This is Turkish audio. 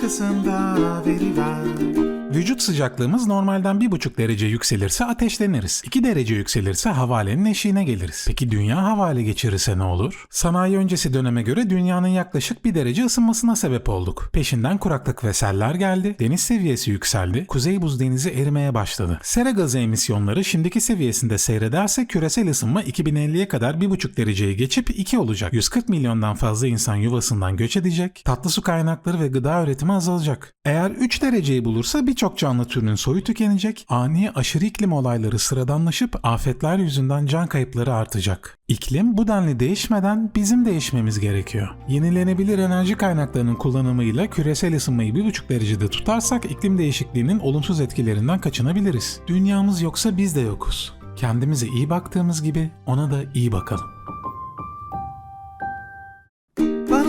arkasında veri var. Vücut sıcaklığımız normalden 1,5 derece yükselirse ateşleniriz. 2 derece yükselirse havalenin eşiğine geliriz. Peki dünya havale geçirirse ne olur? Sanayi öncesi döneme göre dünyanın yaklaşık 1 derece ısınmasına sebep olduk. Peşinden kuraklık ve seller geldi, deniz seviyesi yükseldi, kuzey buz denizi erimeye başladı. Sera gazı emisyonları şimdiki seviyesinde seyrederse küresel ısınma 2050'ye kadar 1,5 dereceyi geçip 2 olacak. 140 milyondan fazla insan yuvasından göç edecek, tatlı su kaynakları ve gıda üretimi azalacak. Eğer 3 dereceyi bulursa birçok canlı türünün soyu tükenecek, ani aşırı iklim olayları sıradanlaşıp afetler yüzünden can kayıpları artacak. İklim bu denli değişmeden bizim değişmemiz gerekiyor. Yenilenebilir enerji kaynaklarının kullanımıyla küresel ısınmayı 1,5 derecede tutarsak iklim değişikliğinin olumsuz etkilerinden kaçınabiliriz. Dünyamız yoksa biz de yokuz. Kendimize iyi baktığımız gibi ona da iyi bakalım.